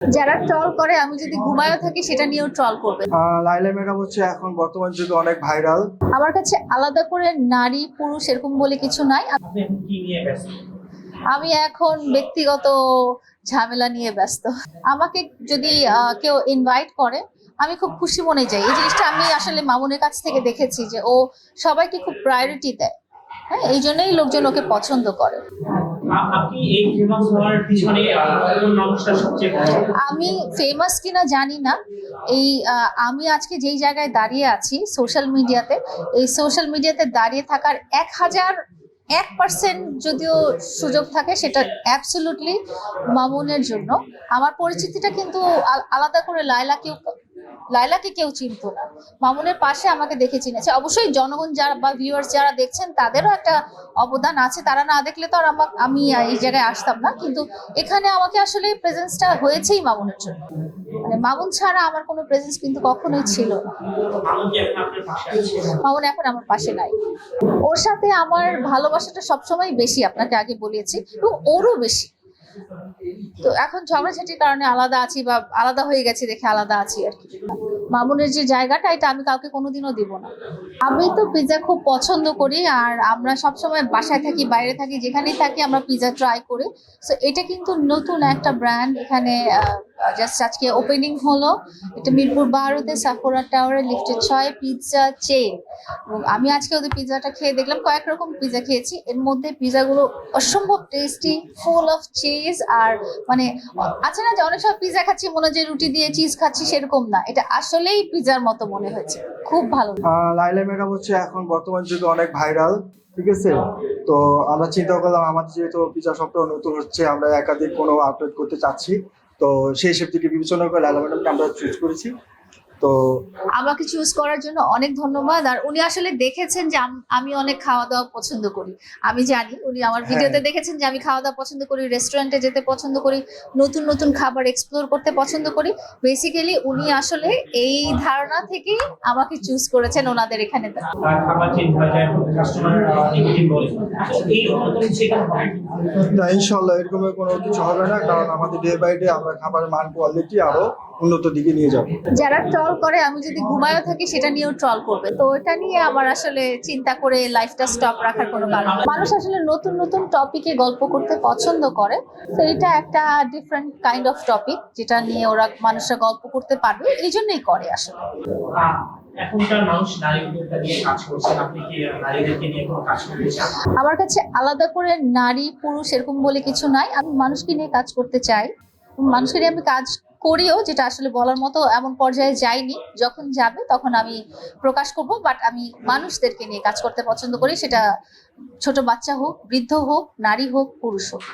যারা ট্রল করে আমি যদি ঘুমায়ও থাকি সেটা নিয়েও ট্রল করবে। লাইলা ম্যাডাম হচ্ছে এখন বর্তমান যুগে অনেক ভাইরাল। আমার কাছে আলাদা করে নারী পুরুষ এরকম বলে কিছু নাই। আপনি এখন কি নিয়ে ব্যস্ত? আমি এখন ব্যক্তিগত ঝামেলা নিয়ে ব্যস্ত। আমাকে যদি কেউ ইনভাইট করে আমি খুব খুশি মনে যাই। এই জিনিসটা আমি আসলে মামুনের কাছ থেকে দেখেছি যে ও সবাইকে খুব প্রায়োরিটি দেয়। হ্যাঁ এই জন্যই লোকজন ওকে পছন্দ করে। ফেমাস আমি ফেমাস কিনা জানি না। এই আমি আজকে যেই জায়গায় দাঁড়িয়ে আছি সোশ্যাল মিডিয়াতে এই সোশ্যাল মিডিয়াতে দাঁড়িয়ে থাকার এক হাজার এক পার্সেন্ট যদিও সুযোগ থাকে, সেটা অ্যাবসলিউটলি মামুনের জন্য। আমার পরিচিতিটা কিন্তু আলাদা করে লায়লা কেউ লাইলাকে কেউ চিনতো না। মামুনের পাশে আমাকে দেখে চিনেছে। অবশ্যই জনগণ যারা বা ভিউয়ার্স যারা দেখছেন তাদেরও একটা অবদান আছে। তারা না দেখলে তো আর আমা- আমি এই জায়গায় আসতাম না। কিন্তু এখানে আমাকে আসলে প্রেজেন্সটা হয়েছেই মামুনের জন্য। মানে মামুন ছাড়া আমার কোনো প্রেজেন্স কিন্তু কখনোই ছিল না। মামুন এখন আমার পাশে নাই। ওর সাথে আমার ভালোবাসাটা সবসময় বেশি আপনাকে আগে বলেছি। এবং ওরও বেশি। তো এখন ঝগড়াঝাটির কারণে আলাদা আছি বা আলাদা হয়ে গেছে দেখে আলাদা আছি আর কি। মামুনের যে জায়গাটা, এটা আমি কাউকে কোনোদিনও দিব না। আমি তো পিৎজা খুব পছন্দ করি আর আমরা সবসময় বাসায় থাকি, বাইরে থাকি, যেখানেই থাকি আমরা পিৎজা ট্রাই করি। সো এটা কিন্তু নতুন একটা ব্র্যান্ড এখানে জাস্ট আজকে ওপেনিং হলো। এটা মিরপুর বারোতে সাফোরা টাওয়ারে লিফটেড ছয় পিৎজা চেন এবং আমি আজকে ওদের পিৎজাটা খেয়ে দেখলাম, কয়েক রকম পিৎজা খেয়েছি। এর মধ্যে পিৎজাগুলো অসম্ভব টেস্টি ফুল অফ চিজ আর মানে আছে না যে অনেক সময় পিৎজা খাচ্ছি, মনে যে রুটি দিয়ে চিজ খাচ্ছি, সেরকম না। এটা আসলেই পিৎজার মতো মনে হয়েছে। খুব ভালো লাইলা ম্যাডাম হচ্ছে এখন বর্তমান যুগে অনেক ভাইরাল ঠিক আছে? তো আমরা চিন্তা করলাম, আমাদের যেহেতু পিজা শপটা নতুন হচ্ছে, আমরা একাধিক কোনো আপডেট করতে চাচ্ছি। তো সেই হিসেব থেকে বিবেচনা করে লালা ম্যাডামকে আমরা চুজ করেছি। তো আমাকে চুজ করার জন্য অনেক ধন্যবাদ। আর উনি আসলে দেখেছেন যে আমি অনেক খাওয়া দাওয়া পছন্দ করি। আমি জানি উনি আমার ভিডিওতে হ্যাঁ। দেখেছেন যে আমি খাওয়া দাওয়া পছন্দ করি রেস্টুরেন্টে যেতে পছন্দ করি নতুন নতুন খাবার এক্সপ্লোর করতে পছন্দ করি। বেসিক্যালি উনি আসলে এই ধারণা থেকেই আমাকে চুজ করেছেন ওনাদের এখানে। তার খাবার চেঞ্জ হয়ে যায় কাস্টমার নেগেটিভ বলে। আসলে এই রকম কোনো? হয় না ইনশাল্লাহ এরকম কোনো কিছু হবে না কারণ আমাদের ডে বাই ডে আমরা খাবারের মান কোয়ালিটি আরও উন্নত দিকে নিয়ে যাব। যারা ট্রল করে আমি যদি ঘুমায়ও থাকি সেটা নিয়েও ট্রল করবে। তো এটা নিয়ে আমার আসলে চিন্তা করে লাইফটা স্টপ রাখার কোনো কারণ মানুষ আসলে নতুন নতুন টপিকে গল্প করতে পছন্দ করে। তো এটা একটা ডিফারেন্ট কাইন্ড অফ টপিক যেটা নিয়ে ওরা মানুষরা গল্প করতে পারবে। এই জন্যই করে আসলে। এখনকার মানুষ নারী উদ্যোক্তা নিয়ে কাজ করছেন আপনি কি নারীদেরকে নিয়ে কোনো কাজ করতে চান আমার কাছে আলাদা করে নারী পুরুষ এরকম বলে কিছু নাই। আমি মানুষকে নিয়ে কাজ করতে চাই। মানুষকে নিয়ে আমি কাজ করিও যেটা আসলে বলার মতো এমন পর্যায়ে যায়নি। যখন যাবে তখন আমি প্রকাশ করব বাট আমি মানুষদেরকে নিয়ে কাজ করতে পছন্দ করি। সেটা ছোট বাচ্চা হোক, বৃদ্ধ হোক, নারী হোক, পুরুষ হোক।